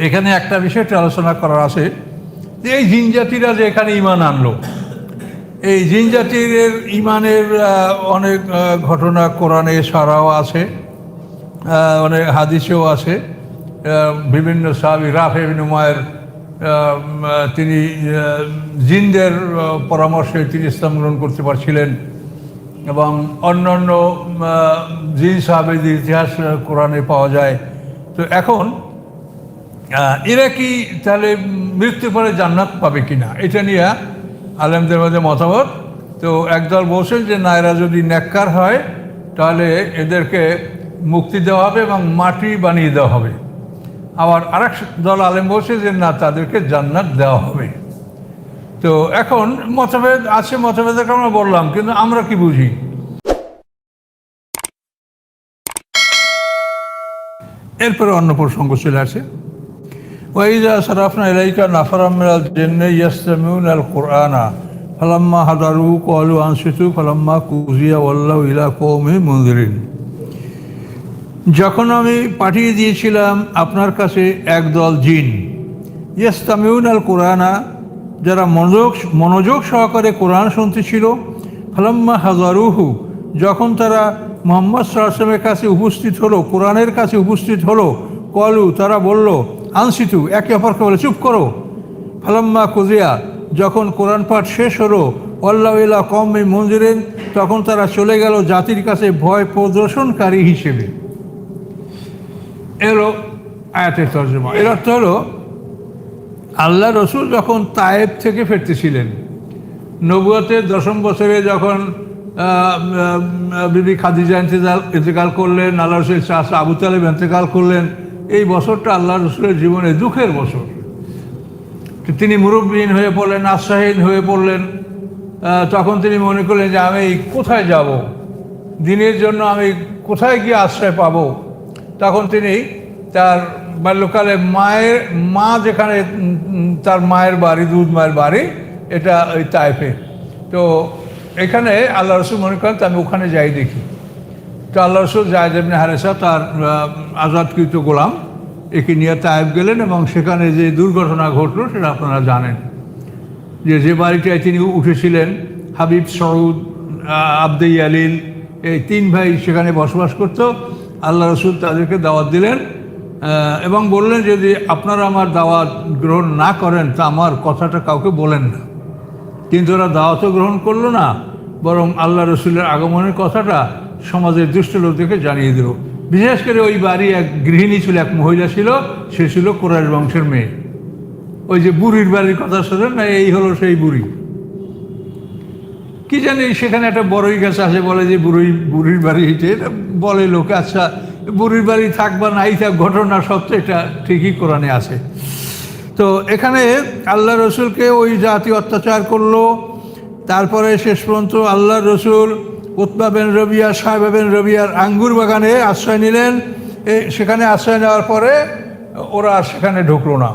এখানে একটা বিষয়টা আলোচনা করার আছে যে এই জিনজাতিরা যে এখানে ইমান আনলো এই জিনজাতির ইমানের অনেক ঘটনা কোরআনে সারাও আছে অনেক হাদিসেও আছে বিভিন্ন সাহাবি রাফে বিন উমায়ের আহ, উম, আহ, তিনি জিনদের পরামর্শে তিনি ইসলাম গ্রহণ করতে পারছিলেন এবং অন্য অন্য উম, আহ, জিন সাহাবেদের ইতিহাস কোরআনে পাওয়া যায়। তো এখন এরা কি তাহলে মৃত্যু পরে জান্নাত পাবে কিনা? এটা নিয়ে আলেমদের মধ্যে মতামত। তো একদল বলছেন যে, না, এরা যদি ন্যাক্কার হয়, তাহলে এদেরকে মুক্তি দেওয়া হবে এবং মাটি বানিয়ে দেওয়া হবে। আবার আরেক দল আলেম বলছে যে, না, তাদেরকে জান্নাত দেওয়া হবে। তো এখন মতভেদ আছে, মতভেদের আমরা বললাম, কিন্তু আমরা কি বুঝি? এরপরে অন্য প্রসঙ্গ চলে আসে। وإذا صرفنا إليك نفرا من الجن يستمعون القرآن فلما حضروا قالوا أنصتوا فلما قضي والله إلى قومهم منذرين যখন আমি পাঠিয়ে দিয়েছিলাম আপনার কাছে একদল জিন ইয়েস্তামিউন আল কোরআনা যারা মনোযোগ মনোযোগ সহকারে কোরআন শুনতেছিল ফালাম্মা হাজারুহু যখন তারা মোহাম্মদ সাল্লামের কাছে উপস্থিত হলো কোরআনের কাছে উপস্থিত হলো কলু তারা বলল আনসিতু, একে অপরকে বলে, চুপ করো। ফালাম্মা কুজিয়া যখন কোরআন পাঠ শেষ হলো, আল্লাহ কম মঞ্জুরেন তখন তারা চলে গেল জাতির কাছে ভয় প্রদর্শনকারী হিসেবে। এলো আয়াতের তর্জমা। এর অর্থ হলো, আল্লাহ রসুল যখন তায়েব থেকে ফিরতেছিলেন, নবুয়তের দশম বছরে যখন বিবি খাদিজা ইন্তেকাল করলেন, আল্লাহ রসুল চাষ আবু তালেব ইন্তেকাল করলেন এই বছরটা আল্লাহ রসুলের জীবনে দুঃখের বছর। তিনি মুরব্বীহীন হয়ে পড়লেন আশ্রয়হীন হয়ে পড়লেন। তখন তিনি মনে করলেন যে আমি কোথায় যাব? দিনের জন্য আমি কোথায় গিয়ে আশ্রয় পাব? তখন তিনি তার বাল্যকালে মায়ের, মা যেখানে তার মায়ের বাড়ি, দুধ মায়ের বাড়ি, এটা ওই তাইফে। তো এখানে আল্লাহ রসুল মনে করেন আমি ওখানে যাই দেখি। তো আল্লাহ রসুল জায়দ ইবনে হারেসা তার আজাদকৃত গোলাম। একে নিয়ে তায়েব গেলেন এবং সেখানে যে দুর্ঘটনা ঘটলো সেটা আপনারা জানেন। যে যে বাড়িটায় তিনি উঠেছিলেন, হাবিব সৌদ আবদে আলিল এই তিন ভাই সেখানে বসবাস করতো। আল্লাহ রসুল তাদেরকে দাওয়াত দিলেন এবং বললেন যদি আপনারা আমার দাওয়াত গ্রহণ না করেন, তা আমার কথাটা কাউকে বলেন না। কিন্তু ওরা দাওয়াতও গ্রহণ করল না, বরং আল্লাহ রসুলের আগমনের কথাটা সমাজের দুষ্ট লোকদেরকে জানিয়ে দিল। বিশেষ করে ওই বাড়ি এক গৃহিণী ছিল, এক মহিলা ছিল, সে ছিল কোরআশ বংশের মেয়ে। ওই যে বুড়ির বাড়ির কথা শোনেন না, এই হলো সেই বুড়ি। কি জানি সেখানে একটা বড়ই গাছ আছে, বলে যে বুড়ি, বুড়ির বাড়ি এটা। বলে লোকে আচ্ছা বুড়ির বাড়ি থাক বা নাই থাক, ঘটনা সত্য এটা ঠিকই কোরআনে আছে। তো এখানে আল্লাহ রসুলকে ওই জাতি অত্যাচার করল। তারপরে শেষ পর্যন্ত আল্লাহ রসুল উৎপা বেন রবিয়া, সাহেব বেন রবিয়ার আঙ্গুর বাগানে আশ্রয় নিলেন। সেখানে আশ্রয় নেওয়ার পরে ওরা সেখানে ঢুকলো না।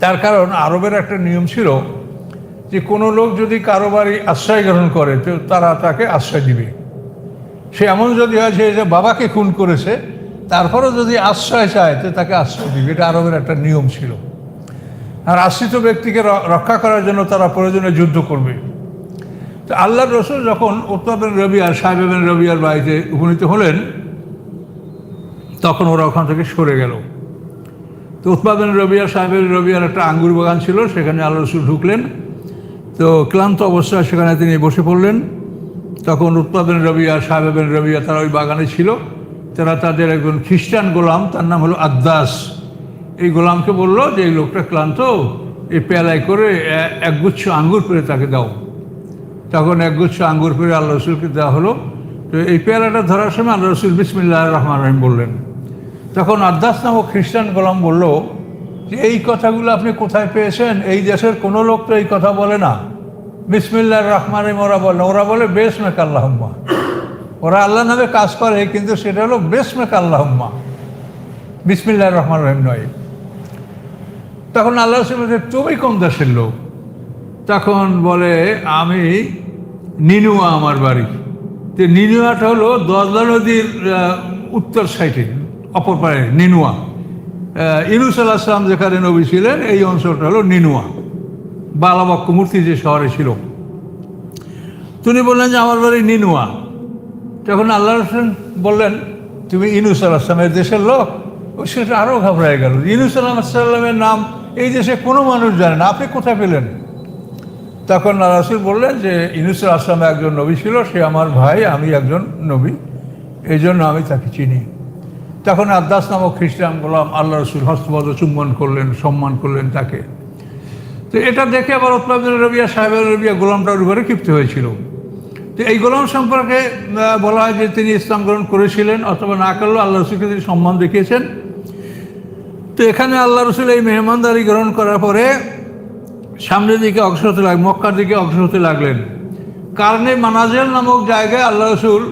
তার কারণ আরবের একটা নিয়ম ছিল যে কোনো লোক যদি কারও বাড়ি আশ্রয় গ্রহণ করে, তো তারা তাকে আশ্রয় দিবে। সে এমন যদি হয় যে বাবাকে খুন করেছে, তারপরেও যদি আশ্রয় চায়, তো তাকে আশ্রয় দিবে। এটা আরবের একটা নিয়ম ছিল। আর আশ্রিত ব্যক্তিকে রক্ষা করার জন্য তারা প্রয়োজনে যুদ্ধ করবে। তো আল্লাহ রসুল যখন উত্তাবেন রবিয়ার সাহেবেন রবিয়ার বাড়িতে উপনীত হলেন, তখন ওরা ওখান থেকে সরে গেল। তো উৎপাদন রবিয়া সাহেবের রবিয়ার একটা আঙ্গুর বাগান ছিল, সেখানে আল্লাহ রসুল ঢুকলেন। তো ক্লান্ত অবস্থায় সেখানে তিনি বসে পড়লেন। তখন উৎপাদন রবিয়া সাহেবেন রবিয়া তারা ওই বাগানে ছিল। তারা তাদের একজন খ্রিস্টান গোলাম, তার নাম হলো আদ্দাস। এই গোলামকে বলল যে, এই লোকটা ক্লান্ত, এই পেলায় করে একগুচ্ছ আঙ্গুর পেরে তাকে দাও। তখন একগুচ্ছ আঙ্গুর পেরে আল্লাহ রসুলকে দেওয়া হলো। তো এই পেয়ালাটা ধরার সময় আল্লাহ রসুল বিসমিল্লাহ রহমান রহিম বললেন। তখন আদাস নামক খ্রিস্টান গোলাম বলল, যে এই কথাগুলো আপনি কোথায় পেয়েছেন? এই দেশের কোনো লোক তো এই কথা বলে না। বিসমিল্লাহ রহমান রহিম ওরা বলে ওরা বলে বেশ মেক আল্লাহম্মা। ওরা আল্লাহ নামে কাজ করে, কিন্তু সেটা হলো বেশ মেক আল্লাহম্মা। বিসমিল্লাহ রহমান রহিম নয়। তখন আল্লাহ তুমি কোন দেশের লোক? তখন বলে, আমি নিনুয়া আমার বাড়ি। তো নিনুয়াটা হলো দজলা নদীর উত্তর সাইডে, অপর পারে নিনুয়া। ইনুস আল্লাহ সালাম যেখানে নবী ছিলেন, এই অঞ্চলটা হলো নিনুয়া। বালাবক্ষ মূর্তি যে শহরে ছিল। তিনি বললেন যে, আমার বাড়ি নিনুয়া। তখন আল্লাহ রসুল বললেন, তুমি ইনুস আলাহামের দেশের লোক? ও সেটা আরও ঘাবড়ায় গেল। ইনুস আলাহামের নাম এই দেশে কোনো মানুষ জানে না। আপনি কোথায় পেলেন? তখন রসুল বললেন যে ইনুস আসলাম একজন নবী ছিল, সে আমার ভাই, আমি একজন নবী। এই জন্য আমি তাকে চিনি। তখন আদাস নামক খ্রিস্টান গোলাম আল্লাহ রসুল হস্তপদ চুম্বন করলেন, সম্মান করলেন তাকে। তো এটা দেখে আবার ওতলাবিন রবিয়া, সাহেব রবিয়া গোলামটার উপরে ক্ষিপ্ত হয়েছিল। তো এই গোলাম সম্পর্কে বলা হয় যে তিনি ইসলাম গ্রহণ করেছিলেন, অথবা না করলেও আল্লাহ রসুলকে তিনি সম্মান দেখিয়েছেন। তো এখানে আল্লাহ রসুল এই মেহমানদারি গ্রহণ করার পরে সামনের দিকে অগ্রসর হতে লাগ মক্কার দিকে অগ্রসর হতে লাগলেন। কারণে মানাজেল নামক জায়গায় আল্লাহ রসুল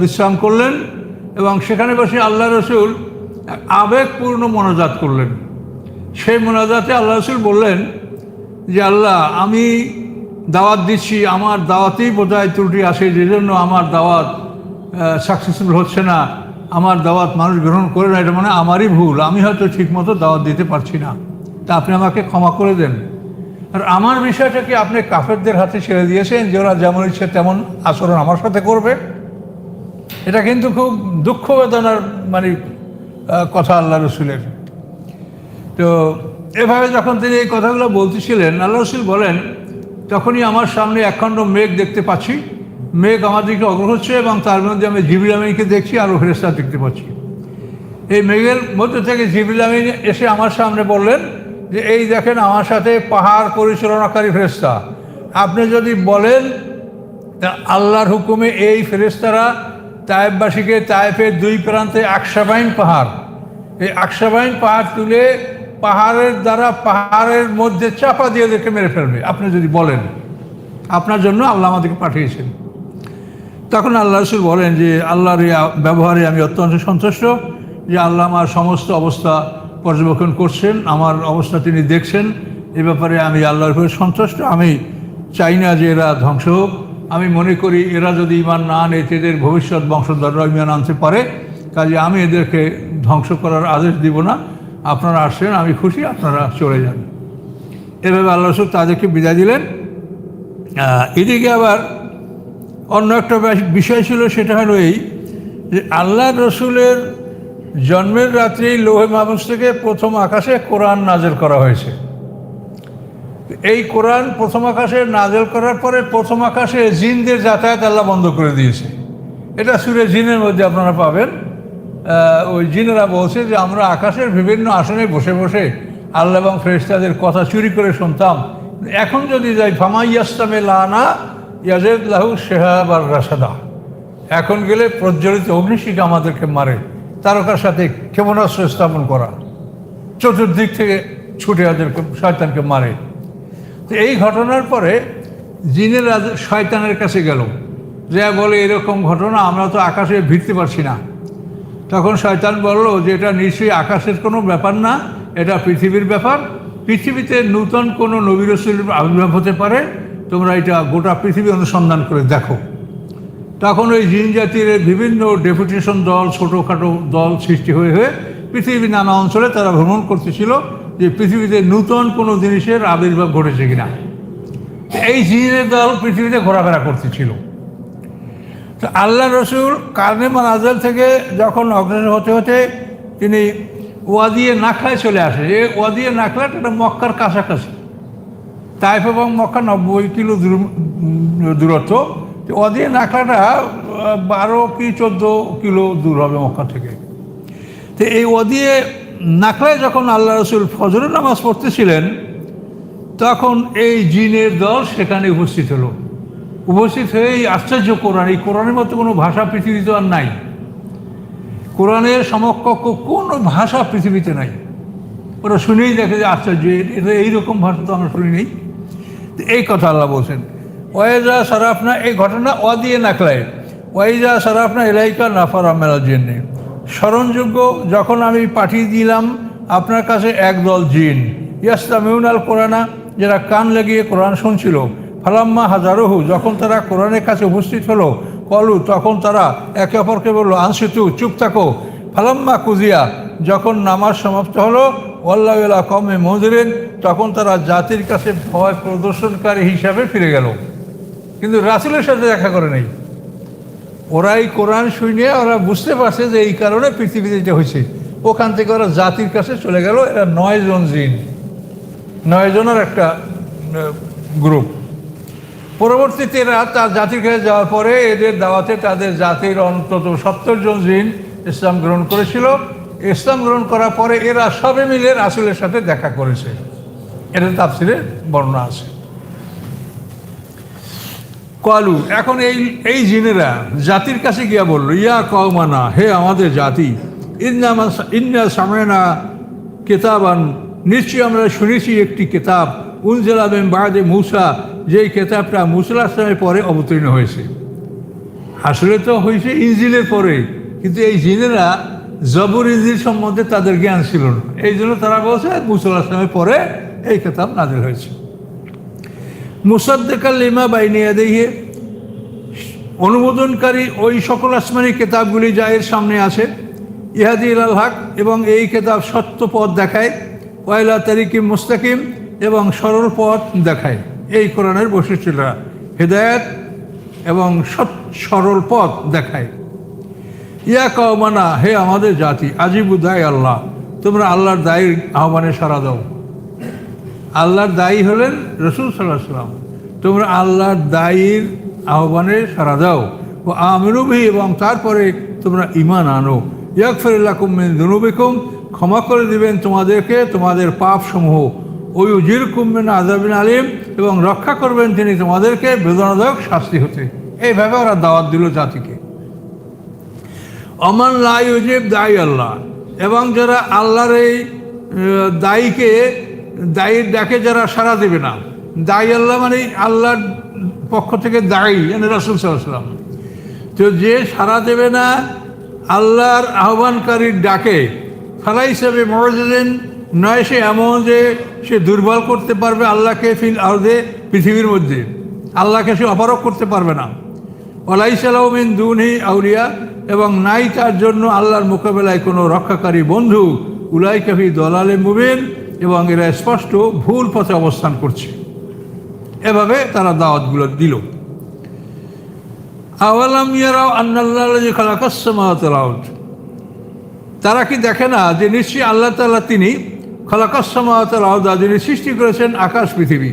বিশ্রাম করলেন এবং সেখানে বসে আল্লাহ রসুল আবেগপূর্ণ মনোজাত করলেন। সেই মোনাজাতে আল্লাহ রসুল বললেন যে, আল্লাহ, আমি দাওয়াত দিচ্ছি, আমার দাওয়াতেই বোধহয় ত্রুটি আসে যে জন্য আমার দাওয়াত সাকসেসফুল হচ্ছে না, আমার দাওয়াত মানুষ গ্রহণ করে না, এটা মানে আমারই ভুল, আমি হয়তো ঠিকমতো দাওয়াত দিতে পারছি না। তা আপনি আমাকে ক্ষমা করে দেন। আর আমার বিষয়টা কি আপনি কাফেরদের হাতে ছেড়ে দিয়েছেন যে ওরা যেমন ইচ্ছে তেমন আচরণ আমার সাথে করবে? এটা কিন্তু খুব দুঃখ বেদনার মানে কথা আল্লাহ রসুলের। তো এভাবে যখন তিনি এই কথাগুলো বলতেছিলেন, আল্লাহ রসুল বলেন, তখনই আমার সামনে একখণ্ড মেঘ দেখতে পাচ্ছি। মেঘ আমার দিকে হচ্ছে এবং তার মধ্যে আমি জিবিল আমিনকে দেখছি আরও ফেরেস্তা দেখতে পাচ্ছি। এই মেঘের মধ্যে থেকে জিবিল আমিন এসে আমার সামনে বললেন যে এই দেখেন আমার সাথে পাহাড় পরিচালনাকারী ফেরেস্তা আপনি যদি বলেন আল্লাহর হুকুমে এই ফেরেস্তারা তায়েববাসীকে তায়েফের দুই প্রান্তে আকসাবাইন পাহাড়। এই আকসাবাইন পাহাড় তুলে পাহাড়ের দ্বারা পাহাড়ের মধ্যে চাপা দিয়ে ওদেরকে মেরে ফেলবে। আপনি যদি বলেন, আপনার জন্য আল্লাহ আমাদেরকে পাঠিয়েছেন। তখন আল্লাহ রসুল বলেন যে, আল্লাহর ব্যবহারে আমি অত্যন্ত সন্তুষ্ট যে আল্লাহ আমার সমস্ত অবস্থা পর্যবেক্ষণ করছেন, আমার অবস্থা তিনি দেখছেন। এ ব্যাপারে আমি আল্লাহর উপরে সন্তুষ্ট। আমি চাই না যে এরা ধ্বংস হোক। আমি মনে করি এরা যদি ইমান না আনে এদের ভবিষ্যৎ বংশধররা ইমান আনতে পারে। কাজে আমি এদেরকে ধ্বংস করার আদেশ দিব না। আপনারা আসছেন আমি খুশি, আপনারা চলে যান। এভাবে আল্লাহ রসুল তাদেরকে বিদায় দিলেন। এদিকে আবার অন্য একটা বিষয় ছিল, সেটা হলো এই যে আল্লাহ রসুলের জন্মের রাত্রেই লোহে মাহবুজ থেকে প্রথম আকাশে কোরআন নাজেল করা হয়েছে। এই কোরআন প্রথম আকাশে নাজেল করার পরে প্রথম আকাশে জিনদের যাতায়াত আল্লাহ বন্ধ করে দিয়েছে। এটা সুরে জিনের মধ্যে আপনারা পাবেন। ওই জিনেরা বলছে যে, আমরা আকাশের বিভিন্ন আসনে বসে বসে আল্লাহ এবং ফেরেশতাদের কথা চুরি করে শুনতাম। এখন যদি যাই ফামাইয়াস্তামে লানা ইয়াজেদ লাহু শেহাব আর রাসাদা এখন গেলে প্রজ্বলিত অগ্নিশিখা আমাদেরকে মারে। তারকার সাথে ক্ষেপণাস্ত্র স্থাপন করা। চতুর্দিক থেকে ছুটে ওদেরকে শয়তানকে মারে। তো এই ঘটনার পরে জিনেরা শয়তানের কাছে গেল। যে বলে এরকম ঘটনা আমরা তো আকাশে ভিড়তে পারছি না। তখন শয়তান বলল যে, এটা নিশ্চয়ই আকাশের কোনো ব্যাপার না, এটা পৃথিবীর ব্যাপার। পৃথিবীতে নূতন কোনো নবী রসুলের আবির্ভাব হতে পারে। তোমরা এটা গোটা পৃথিবী অনুসন্ধান করে দেখো। তখন ওই জিন জাতির বিভিন্ন ডেপুটেশন দল, ছোটোখাটো দল সৃষ্টি হয়ে হয়ে পৃথিবীর নানা অঞ্চলে তারা ভ্রমণ করতেছিল যে পৃথিবীতে নূতন কোনো জিনিসের আবির্ভাব ঘটেছে কিনা। এই জিনের দল পৃথিবীতে ঘোরাফেরা করতেছিল। তো আল্লাহ রসুল কারণে মানাজাল থেকে যখন অগ্রসর হতে হতে তিনি ওয়াদিয়ে নাখলায় চলে আসে। এই ওয়াদিয়ে নাখলাটা একটা মক্কার কাছাকাছি। তাইফ এবং মক্কা নব্বই কিলো দূর দূরত্ব। ওয়াদিয়ে নাখলাটা বারো কি চোদ্দ কিলো দূর হবে মক্কা থেকে। তো এই অদিয়ে নাখলায় যখন আল্লাহ রসুল ফজরের নামাজ পড়তেছিলেন, তখন এই জিনের দল সেখানে উপস্থিত হলো। উপস্থিত হয়ে এই আশ্চর্য কোরআন, এই কোরআনের মতো কোনো ভাষা পৃথিবীতে আর নাই। কোরআনের সমকক্ষ কোনো ভাষা পৃথিবীতে নাই। ওরা শুনেই দেখে যে আশ্চর্য এটা এইরকম ভাষা তো আমরা শুনি নেই এই কথা আল্লাহ বলছেন। ওয়েজা সারাফনা, এই ঘটনা অ দিয়ে নাকলায়। ওয়াইজা সারাফনা এলাইকা নাফার আমেলার জন্যে স্মরণযোগ্য, যখন আমি পাঠিয়ে দিলাম আপনার কাছে একদল জিন। ইয়াস্তা মেউনাল কোরআনা, যারা কান লাগিয়ে কোরআন শুনছিল। ফালাম্মা হাজারোহু, যখন তারা কোরআনের কাছে উপস্থিত হলো, কলু, তখন তারা একে অপরকে বলল, আনসিতু, চুপ থাকো। ফালাম্মা কুজিয়া, যখন নামাজ সমাপ্ত হলো, ওয়াল্লাহ কমে মজুরেন, তখন তারা জাতির কাছে ভয় প্রদর্শনকারী হিসাবে ফিরে গেল। কিন্তু রাসুলের সাথে দেখা করে নেই। ওরাই কোরআন শুনে ওরা বুঝতে পারছে যে এই কারণে পৃথিবীতে এটা হয়েছে। ওখান থেকে ওরা জাতির কাছে চলে গেল, এরা নয় জন জিন। নয় জনের একটা গ্রুপ। পরবর্তীতে এরা তার জাতির কাছে যাওয়ার পরে এদের দাওয়াতে তাদের জাতির অন্তত সত্তর জন জিন ইসলাম গ্রহণ করেছিল। ইসলাম গ্রহণ করার পরে এরা সবে মিলে রাসুলের সাথে দেখা করেছে। এটা তাফসিরে বর্ণনা আছে। কলু, এখন এই এই জিনেরা জাতির কাছে গিয়া বলল, ইয়া কওমানা, হে আমাদের জাতি, ইন্না ইন্না সামেনা কেতাবান। নিশ্চয়ই আমরা শুনেছি একটি কেতাব উনজেলাবেন বাদে মূসা যেই কেতাবটা মুসলা পরে অবতীর্ণ হয়েছে। আসলে তো হয়েছে ইঞ্জিলের পরে, কিন্তু এই জিনেরা জবর ইঞ্জিল সম্বন্ধে তাদের জ্ঞান ছিল না। এই জন্য তারা বলছে মুসলা পরে এই কেতাব নাজিল হয়েছে। মুসাদ্দেকাল লিমা বাইনিয়া দিয়ে অনুমোদনকারী ওই সকল আসমানি কেতাবগুলি যা এর সামনে আছে ইহাদি ইলাল হক এবং এই কেতাব সত্য পথ দেখায়, ওয়াইলা তারিকিম মুস্তাকিম এবং সরল পথ দেখায়। এই কোরআনের বৈশিষ্ট্যরা হেদায়ত এবং সৎ সরল পথ দেখায়। ইয়া কওমানা, হে আমাদের জাতি আজিবুদায় আল্লাহ, তোমরা আল্লাহর দায়ের আহ্বানে সাড়া দাও। আল্লাহর দায়ী হলেন রসুল সাল্লাহ সাল্লাম তোমরা আল্লাহর দায়ীর আহ্বানে সাড়া দাও। ও আমিনুবি এবং তারপরে তোমরা ইমান আনো। ইয়াক ফেরিল্লা কুমিন দুনুবিকুম ক্ষমা করে দিবেন তোমাদেরকে, তোমাদের পাপ সমূহ ওই উজির কুম্বেন আজাবিন আলিম এবং রক্ষা করবেন তিনি তোমাদেরকে বেদনাদায়ক শাস্তি হতে। এইভাবে ওরা দাওয়াত দিল জাতিকে। অমান লাই উজিব দায়ী আল্লাহ। এবং যারা আল্লাহর এই দায়ীকে দায়ীর ডাকে যারা সাড়া দেবে না। দায়ী আল্লাহ মানে আল্লাহর পক্ষ থেকে দায়ী মানে রাসুল সাল্লাম তো যে সাড়া দেবে না, আল্লাহর আহ্বানকারীর ডাকে। ফালাই হিসাবে মরজেন নয় সে এমন যে সে দুর্বল করতে পারবে আল্লাহকে ফিল আহদে পৃথিবীর মধ্যে। আল্লাহকে সে অপারক করতে পারবে না। ওলাইসালাউমিন দুনহি আউলিয়া, এবং নাই তার জন্য আল্লাহর মোকাবেলায় কোনো রক্ষাকারী বন্ধু উলাই কাফি দলালে মুবিন। এবং এরা স্পষ্ট ভুল পথে অবস্থান করছে। এভাবে তারা দাওয়াতগুলো দিল। আওয়ালাম ইয়ারাও আন্নাল্লাহ যে খালাকাসমাত তারা কি দেখে না যে নিশ্চয়ই আল্লাহ তাআলা তিনি খালাকাসমাত আউদা যিনি সৃষ্টি করেছেন আকাশ, পৃথিবী।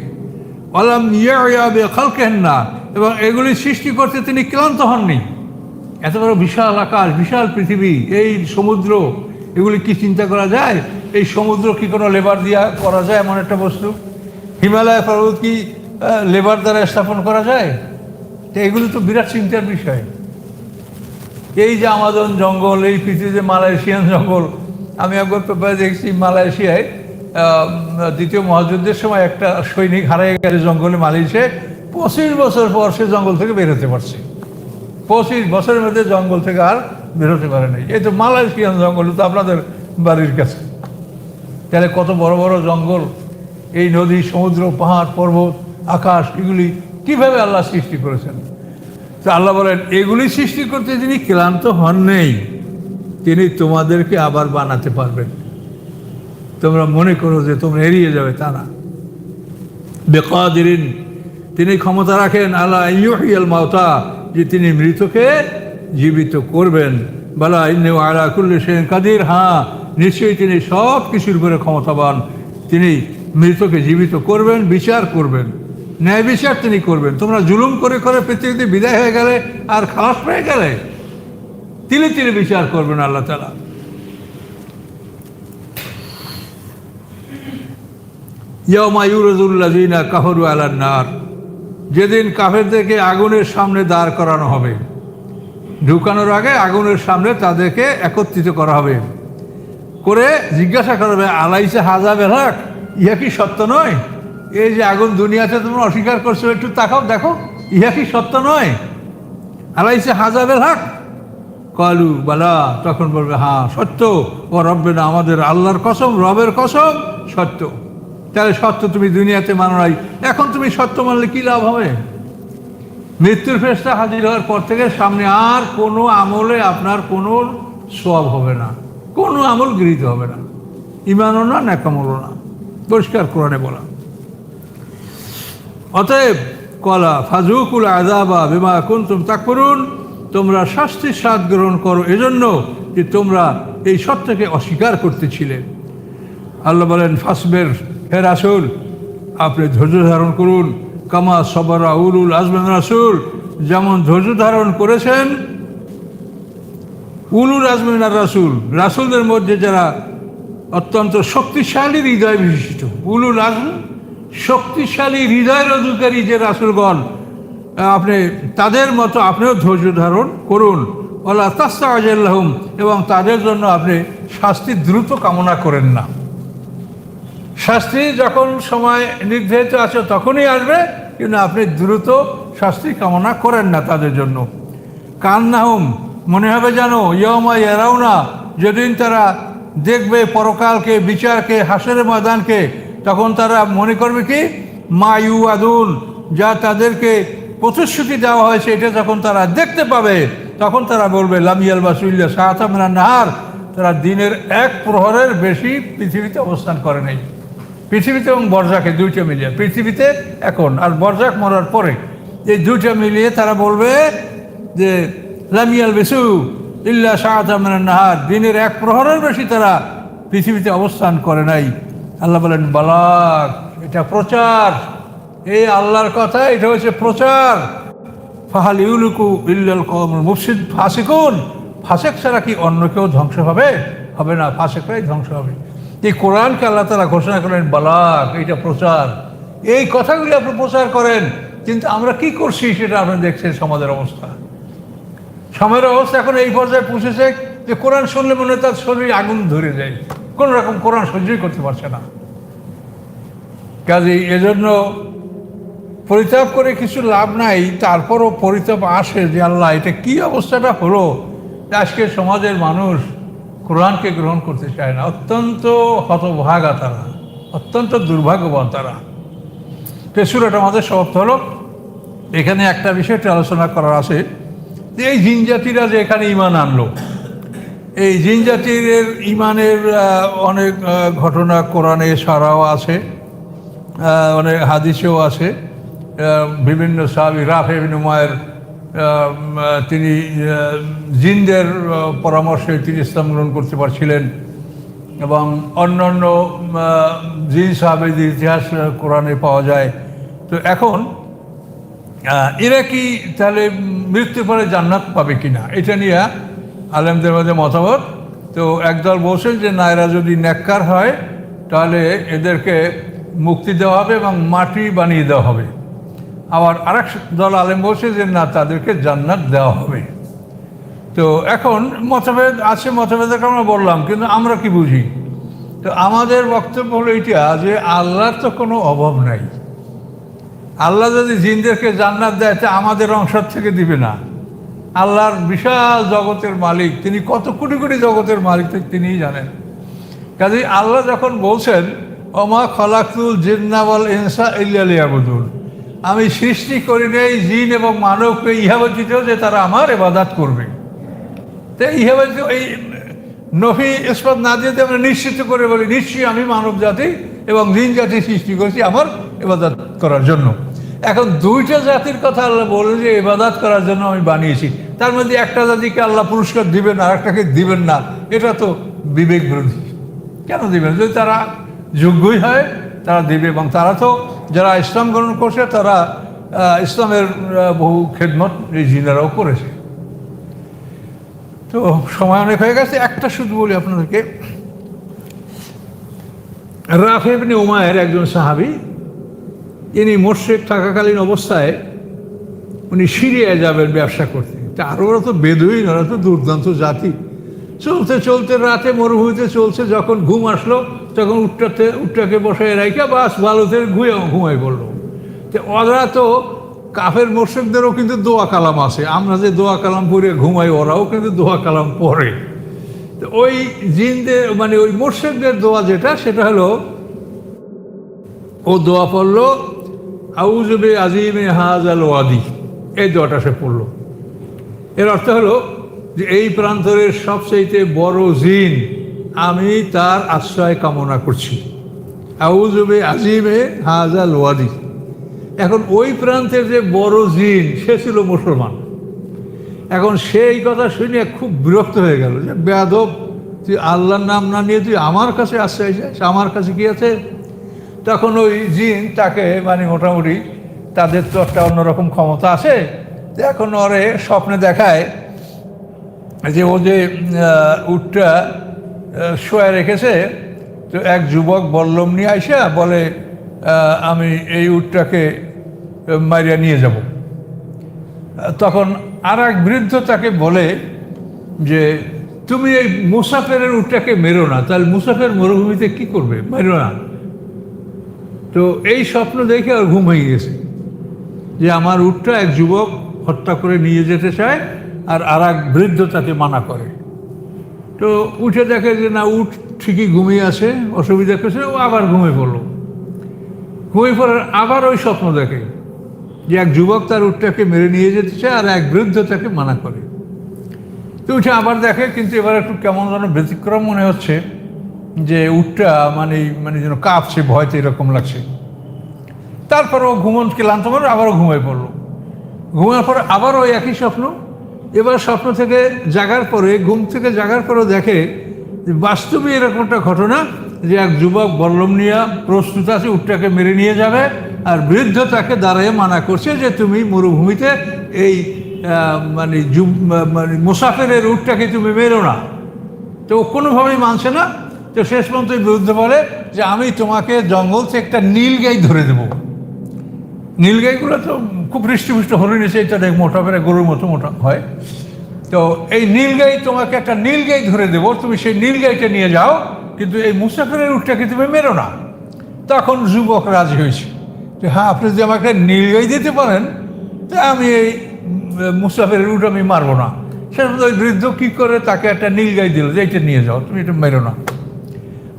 আলাম ইয়াবে খালকেন না এবং এগুলি সৃষ্টি করতে তিনি ক্লান্ত হননি। এত বড় বিশাল আকাশ, বিশাল পৃথিবী, এই সমুদ্র, এগুলি কি চিন্তা করা যায়? এই সমুদ্র কি কোনো লেবার দিয়া করা যায় এমন একটা বস্তু? হিমালয় পর্বত কি লেবার দ্বারা স্থাপন করা যায়? তো এগুলি তো বিরাট চিন্তার বিষয়। এই যে আমাজন জঙ্গল, এই পৃথিবীতে মালয়েশিয়ান জঙ্গল, আমি একবার পেপারে দেখছি মালয়েশিয়ায় দ্বিতীয় মহাযুদ্ধের সময় একটা সৈনিক হারিয়ে গেছে জঙ্গলে মালয়েশিয়ায় পঁচিশ বছর পর সে জঙ্গল থেকে বের হতে পারছে। পঁচিশ বছরের মধ্যে জঙ্গল থেকে আর বেরোতে পারে নাই। এই তো মালয়েশিয়ান জঙ্গল তো আপনাদের বাড়ির কাছে। তাহলে কত বড় বড় জঙ্গল, এই নদী, সমুদ্র, পাহাড়, পর্বত, আকাশ, এগুলি কীভাবে আল্লাহ সৃষ্টি করেছেন? তো আল্লাহ বলেন, এগুলি সৃষ্টি করতে তিনি ক্লান্ত হন নেই তিনি তোমাদেরকে আবার বানাতে পারবেন। তোমরা মনে করো যে তোমরা এড়িয়ে যাবে, তা না। বেকাদিরিন, তিনি ক্ষমতা রাখেন আল্লাহ ইউহিয়াল মাওতা যে তিনি মৃতকে জীবিত করবেন। বলা ইন্নে আলা সেন কাদির হ্যাঁ নিশ্চয়ই তিনি সব কিছুর উপরে ক্ষমতাবান। তিনি মৃতকে জীবিত করবেন, বিচার করবেন। ন্যায় বিচার তিনি করবেন। তোমরা জুলুম করে করে পৃথিবীতে বিদায় হয়ে গেলে আর খালাস পেয়ে গেলে তিনি তিনি বিচার করবেন আল্লাহ তালা ইয়ামায়ুরজুল্লাদিনা কাহরু আলার নার। যেদিন কাফেরদেরকে আগুনের সামনে দাঁড় করানো হবে, ঢুকানোর আগে আগুনের সামনে তাদেরকে একত্রিত করা হবে। করে জিজ্ঞাসা করবে আলাইসে হাজা বেলাক ইহা কি সত্য নয়? এই যে আগুন দুনিয়াতে তোমরা অস্বীকার করছ, একটু তাকাও, দেখো, ইহা কি সত্য নয়? আলাইসে হাজা বেলাক কলু, বালা, তখন বলবে হ্যাঁ সত্য। ও রব্বে না আমাদের আল্লাহর কসম, রবের কসম, সত্য। তাহলে সত্য তুমি দুনিয়াতে মানো নাই। এখন তুমি সত্য মানলে কি লাভ হবে? মৃত্যুর ফেসটা হাজির হওয়ার পর থেকে সামনে আর কোনো আমলে আপনার কোনো সব হবে না। কোনো আমল গৃহীত হবে না। ইমানও না, ন্যাকামলও না। পরিষ্কার কোরআনে বলা। অতএব কলা ফাজুকুল আজাবা বিমা কুন্তুম তাক করুন তোমরা শাস্তির স্বাদ গ্রহণ করো এজন্য যে তোমরা এই সত্যকে অস্বীকার করতেছিলে। আল্লাহ বলেন, ফাসবের, হে রাসুল, আপনি ধৈর্য ধারণ করুন। কামা সবরা উলুল আজমান রাসুল, যেমন ধৈর্য ধারণ করেছেন উলুল আজমিন আর রাসুল। রাসুলদের মধ্যে যারা অত্যন্ত শক্তিশালী হৃদয় বিশিষ্ট, উলু আজম শক্তিশালী হৃদয়ের অধিকারী যে রাসুলগণ আপনি তাদের মতো আপনিও ধৈর্য ধারণ করুন। ওলা তাস্তাহম এবং তাদের জন্য আপনি শাস্তি দ্রুত কামনা করেন না। শাস্তি যখন সময় নির্ধারিত আছে তখনই আসবে, কিন্তু আপনি দ্রুত শাস্তি কামনা করেন না তাদের জন্য। কান্নাহুম মনে হবে জানো ইয়মা এরাও না যেদিন তারা দেখবে পরকালকে, বিচারকে হাসের ময়দানকে, তখন তারা মনে করবে কি? মা ইউ আদুন যা তাদেরকে প্রতিশ্রুতি দেওয়া হয়েছে, এটা যখন তারা দেখতে পাবে, তখন তারা বলবে লামিয়াল বাসুল্লা সাহাতামনা নাহার। তারা দিনের এক প্রহরের বেশি পৃথিবীতে অবস্থান করে নেই। পৃথিবীতে এবং বর্জাকে দুইটা মিলিয়ে, পৃথিবীতে এখন, আর বর্জাক মরার পরে। এই দুইটা মিলিয়ে তারা বলবে যে লামিয়াল বেসু ইল্লা শাহাতামের নাহার। দিনের এক প্রহরের বেশি তারা পৃথিবীতে অবস্থান করে নাই। আল্লাহ বলেন বালাক এটা প্রচার। এই আল্লাহর কথা, এটা হচ্ছে প্রচার। ফাহাল ইউলুকু ইল্লাল কম মুফসিদ। ফাসিকুন, ফাসেক ছাড়া কি অন্য কেউ ধ্বংস হবে? হবে না, ফাসেকরাই ধ্বংস হবে। এই কোরআনকে আল্লাহ তালা ঘোষণা করেন বালাক এটা প্রচার। এই কথাগুলি আপনি প্রচার করেন, কিন্তু আমরা কি করছি সেটা আপনি দেখছেন সমাজের অবস্থা। সময়ের অবস্থা এখন এই পর্যায়ে পৌঁছেছে যে কোরআন শুনলে মনে তার শরীর আগুন ধরে যায়। কোন রকম কোরআন সহ্যই করতে পারছে না। কাজে এজন্য পরিতাপ করে কিছু লাভ নাই, তারপরও পরিতাপ আসে যে আল্লাহ, এটা কি অবস্থাটা হলো? আজকে সমাজের মানুষ কোরআনকে গ্রহণ করতে চায় না। অত্যন্ত হতভাগা তারা, অত্যন্ত দুর্ভাগ্যবান তারা। পেশুরাটা আমাদের সমাপ্ত হলো। এখানে একটা বিষয়টা আলোচনা করার আছে। এই জিন জাতিরা যে এখানে ইমান আনলো, এই জিন জাতির ইমানের অনেক ঘটনা কোরআনে সারাও আছে অনেক হাদিসেও আছে বিভিন্ন সাহাবি রাফে বিনিময়ের তিনি জিনদের পরামর্শে তিনি ইসলাম গ্রহণ করতে পারছিলেন এবং অন্য অন্য জিন সাহাবেদের ইতিহাস কোরআনে পাওয়া যায়। তো এখন এরা কি তাহলে মৃত্যুর পরে জান্নাত পাবে কিনা? এটা নিয়ে আলেমদের মধ্যে মতামত। তো একদল বলছেন যে, না, এরা যদি ন্যাক্কার হয়, তাহলে এদেরকে মুক্তি দেওয়া হবে এবং মাটি বানিয়ে দেওয়া হবে। আবার আরেক দল আলেম বলছে যে, না, তাদেরকে জান্নাত দেওয়া হবে। তো এখন মতভেদ আছে, মতভেদের আমরা বললাম, কিন্তু আমরা কি বুঝি? তো আমাদের বক্তব্য হলো এটা যে, আল্লাহর তো কোনো অভাব নাই। আল্লাহ যদি জিনদেরকে জান্নাত দেয়, তা আমাদের অংশ থেকে দিবে না। আল্লাহর বিশাল জগতের মালিক, তিনি কত কোটি কোটি জগতের মালিক তিনিই জানেন। কাজে আল্লাহ যখন বলছেন অমা খলাকুল জিন্নাবল ইনসা ইল্লাবুদুল আমি সৃষ্টি করি নেই জিন এবং মানবকে ইহা যে তারা আমার এবাদাত করবে। তো ইহা এই নফি ইস্পাত না দিয়ে আমরা নিশ্চিত করে বলি, নিশ্চয়ই আমি মানব জাতি এবং জিন জাতি সৃষ্টি করেছি, আমার এবাদাত করার জন্য। এখন দুইটা জাতির কথা আল্লাহ বলে যে এবাদাত করার জন্য আমি বানিয়েছি। তার মধ্যে একটা জাতিকে আল্লাহ পুরস্কার দিবেন আর একটাকে দিবেন না। এটা তো বিবেক বিরোধী কেন দিবেন? যদি তারা যোগ্যই হয়, তারা দিবে। এবং তারা তো যারা ইসলাম গ্রহণ করছে, তারা ইসলামের বহু খেদমত এই জিনারাও করেছে। তো সময় অনেক হয়ে গেছে। একটা শুধু বলি আপনাদেরকে। রাফেবনে উমায়ের একজন সাহাবি ইনি মোর্শেক থাকাকালীন অবস্থায় উনি সিরিয়ায় যাবেন ব্যবসা করতে। আর ওরা তো বেদুইন, ওরা তো দুর্দান্ত জাতি। চলতে চলতে রাতে মরুভূমিতে চলছে, যখন ঘুম আসলো, তখন উঠটাতে উঠটাকে বসে রাইখা, বাস বালুতে ঘুয়ে ঘুমাই পড়ল। তো ওরা তো কাফের মোর্শেকদেরও কিন্তু দোয়া কালাম আছে। আমরা যে দোয়া কালাম পড়ে ঘুমাই, ওরাও কিন্তু দোয়া কালাম পড়ে। তো ওই জিনদের মানে ওই মোর্শেকদের দোয়া যেটা, সেটা হলো, ও দোয়া পড়ল আউজবে আজিমে হাজ আল ওয়াদি। এই দোয়াটা সে পড়ল। এর অর্থ হলো যে এই প্রান্তরের সবচাইতে বড় জিন আমি তার আশ্রয় কামনা করছি। আউজবে আজিমে হাজ আল ওয়াদি। এখন ওই প্রান্তের যে বড় জিন, সে ছিল মুসলমান। এখন সেই কথা শুনে খুব বিরক্ত হয়ে গেল যে, বেয়াদব, তুই আল্লাহর নাম না নিয়ে তুই আমার কাছে আশ্রয় চাইছ আমার কাছে কি আছে? তখন ওই জিন তাকে মানে মোটামুটি তাদের তো একটা অন্যরকম ক্ষমতা আছে। এখন ওরে স্বপ্নে দেখায় যে ও যে উটটা শোয়া রেখেছে, তো এক যুবক বল্লম নিয়ে আইসা বলে আমি এই উটটাকে মারিয়া নিয়ে যাব। তখন আর এক বৃদ্ধ তাকে বলে যে, তুমি এই মুসাফেরের উটটাকে মেরো না। তাহলে মুসাফের মরুভূমিতে কি করবে? মেরো না। তো এই স্বপ্ন দেখে আর ঘুম হয়ে গেছে যে আমার উটটা এক যুবক হত্যা করে নিয়ে যেতে চায় আর আর এক বৃদ্ধ তাকে মানা করে। তো উঠে দেখে যে না, উঠ ঠিকই ঘুমিয়ে আছে, অসুবিধা করছে ও আবার ঘুমিয়ে পড়ল। ঘুমিয়ে পড়ার আবার ওই স্বপ্ন দেখে যে এক যুবক তার উটটাকে মেরে নিয়ে যেতে চায় আর এক বৃদ্ধ তাকে মানা করে। তো উঠে আবার দেখে, কিন্তু এবার একটু কেমন যেন ব্যতিক্রম মনে হচ্ছে। যে উঠটা মানে মানে যেন কাঁপছে, ভয়তে এরকম লাগছে। তারপর ও ঘুমন ক্লান্ত করে আবারও ঘুমিয়ে পড়ল। ঘুমানোর পরে আবার ওই একই স্বপ্ন। এবার স্বপ্ন থেকে জাগার পরে, ঘুম থেকে জাগার পরেও দেখে যে বাস্তবে এরকম একটা ঘটনা যে এক যুবক বল্লম নিয়ে প্রস্তুত আছে, উটটাকে মেরে নিয়ে যাবে আর বৃদ্ধ তাকে দাঁড়িয়ে মানা করছে যে তুমি মরুভূমিতে এই মানে মানে মুসাফেরের উটটাকে তুমি মেরো না। তো কোনোভাবেই মানছে না। তো শেষ পর্যন্ত বৃদ্ধ বলে যে, আমি তোমাকে জঙ্গল থেকে একটা নীল গাই ধরে দেবো। নীলগাইগুলো তো খুব হৃষ্টপুষ্ট হরিণ এসে এটা দেখ, মোটা করে গরুর মতো মোটা হয়। তো এই নীলগাই তোমাকে একটা নীলগাই ধরে দেবো, তুমি সেই নীলগাইটা নিয়ে যাও, কিন্তু এই মুসাফিরের উঠটাকে তুমি মেরো না। তখন যুবক রাজি হয়েছে যে হ্যাঁ আপনি যদি আমাকে নীলগাই দিতে পারেন তা আমি এই মুসাফিরের উঠ আমি মারবো না। পর্যন্ত ওই বৃদ্ধ কী করে তাকে একটা নীলগাই দিল যে এটা নিয়ে যাও, তুমি এটা মেরো না।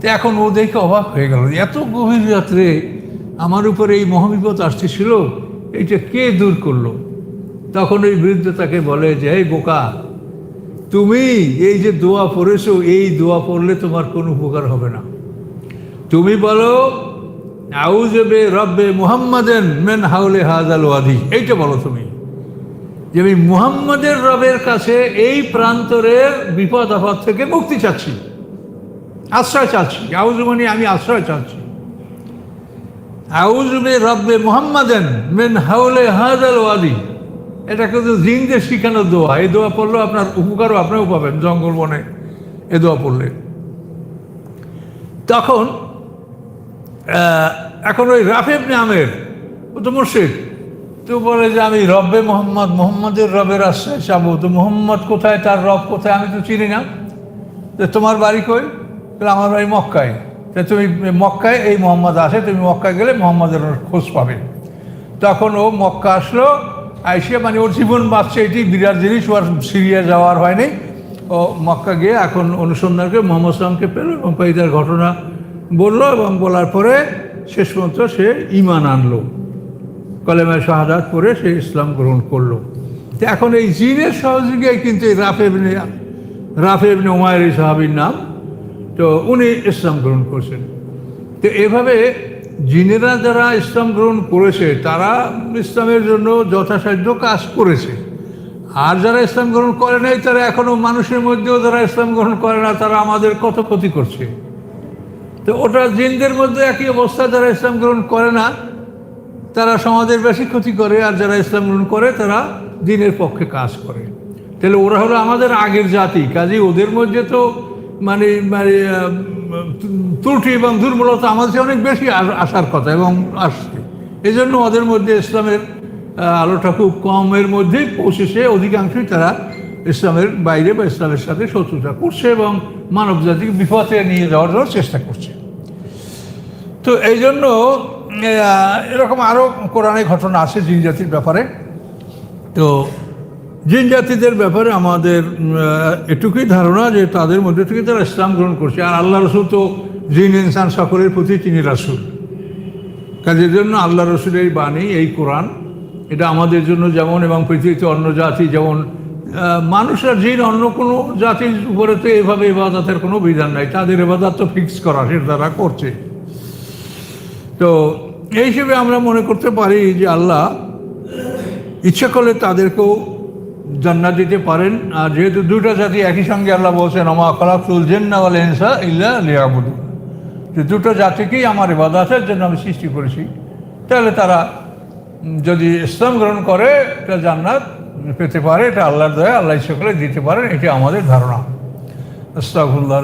তো এখন ও দেখে অবাক হয়ে গেল, এত গভীর রাত্রে আমার উপরে এই মহাবিপদ আসতেছিল, এইটা কে দূর করল? তখন ওই বৃদ্ধ তাকে বলে যে, এই বোকা, তুমি এই যে দোয়া পড়েছো, এই দোয়া পড়লে তোমার কোনো উপকার হবে না। তুমি বলো আউজবে রব্বে মুহাম্মাদেন মেন হাউলে হাজাল ওয়াদি। এইটা বলো তুমি, যে আমি মুহাম্মাদের রবের কাছে এই প্রান্তরের বিপদ আপদ থেকে মুক্তি চাচ্ছি। আশ্রয় চাচ্ছি। আউজুমানি আমি আশ্রয় চাচ্ছি। আউজবে রব্বে মোহাম্মদেন মেন হাউলে হাজাল ওয়াদি। এটা কিন্তু জিনদের শিখানো দোয়া। এই দোয়া পড়লেও আপনার উপকারও আপনিও পাবেন জঙ্গল বনে। এ দোয়া পড়লে। তখন এখন ওই রাফেব নামের ও তো মুর্শিদ তো বলে যে, আমি রব্বে মোহাম্মদ, মোহাম্মদের রবের আশ্রয় চাবো তো মোহাম্মদ কোথায়, তার রব কোথায়, আমি তো চিনি না। তো তোমার বাড়ি কই? বলে, আমার বাড়ি মক্কায়। তা তুমি মক্কায় এই মোহাম্মদ আসে তুমি মক্কায় গেলে মোহাম্মদের খোঁজ পাবে। তখন ও মক্কা আসলো আইসে মানে ওর জীবন বাঁচছে এটি বিরাট জিনিস ওর সিরিয়া যাওয়ার হয়নি। ও মক্কা গিয়ে এখন অনুসন্ধান করে মোহাম্মদ সালামকে পেল এবং পাইদার ঘটনা বলল এবং বলার পরে শেষ পর্যন্ত সে ইমান আনলো। কলেমায় শাহাদাত পরে সে ইসলাম গ্রহণ করল। তো এখন এই জিনের সহযোগিতায় কিন্তু এই রাফে রাফে এই সাহাবির নাম। তো উনি ইসলাম গ্রহণ করছেন। তো এভাবে জিনেরা যারা ইসলাম গ্রহণ করেছে, তারা ইসলামের জন্য যথাসাধ্য কাজ করেছে। আর যারা ইসলাম গ্রহণ করে নাই, তারা এখনও মানুষের মধ্যেও যারা ইসলাম গ্রহণ করে না, তারা আমাদের কত ক্ষতি করছে। তো ওটা জিনদের মধ্যে একই অবস্থা, যারা ইসলাম গ্রহণ করে না, তারা সমাজের বেশি ক্ষতি করে, আর যারা ইসলাম গ্রহণ করে, তারা দিনের পক্ষে কাজ করে। তাহলে ওরা হলো আমাদের আগের জাতি কাজে ওদের মধ্যে তো মানে মানে ত্রুটি এবং দুর্বলতা আমাদের অনেক বেশি আসার কথা এবং আসছে। এই জন্য ওদের মধ্যে ইসলামের আলোটা খুব কমের মধ্যেই পৌঁছেছে। অধিকাংশই তারা ইসলামের বাইরে বা ইসলামের সাথে শত্রুতা করছে এবং মানব জাতিকে বিপদে নিয়ে যাওয়ার জন্য চেষ্টা করছে। তো এই জন্য এরকম আরও কোরআনে ঘটনা আছে জিন জাতির ব্যাপারে। তো জিন জাতিদের ব্যাপারে আমাদের এটুকুই ধারণা যে তাদের মধ্যে থেকে তারা ইসলাম গ্রহণ করছে, আর আল্লাহ রসুল তো জিন, ইনসান সকলের প্রতি তিনি রাসুল। কাজের জন্য আল্লাহ রসুলের বাণী, এই কোরআন, এটা আমাদের জন্য যেমন এবং পৃথিবীতে অন্য জাতি যেমন মানুষ আর জিন অন্য কোনো জাতির উপরে তো এভাবে ইবাদতের কোনো বিধান নাই। তাদের ইবাদত তো ফিক্স করা, সেটা তারা করছে। তো এই হিসেবে আমরা মনে করতে পারি যে আল্লাহ ইচ্ছা করলে তাদেরকেও জান্নাত দিতে পারেন। আর যেহেতু দুটো জাতি একই সঙ্গে আল্লাহ বলছেন, আমা খলাকুল জেন্না ওয়াল ইনসা ইল্লা লিয়াবুদু। যে দুটো জাতিকেই আমার ইবাদতের জন্য আমি সৃষ্টি করেছি। তাহলে তারা যদি ইসলাম গ্রহণ করে, এটা জান্নাত পেতে পারে, এটা আল্লাহর দয়া, আল্লাহ করে দিতে পারেন, এটি আমাদের ধারণা। আস্তাগফিরুল্লাহ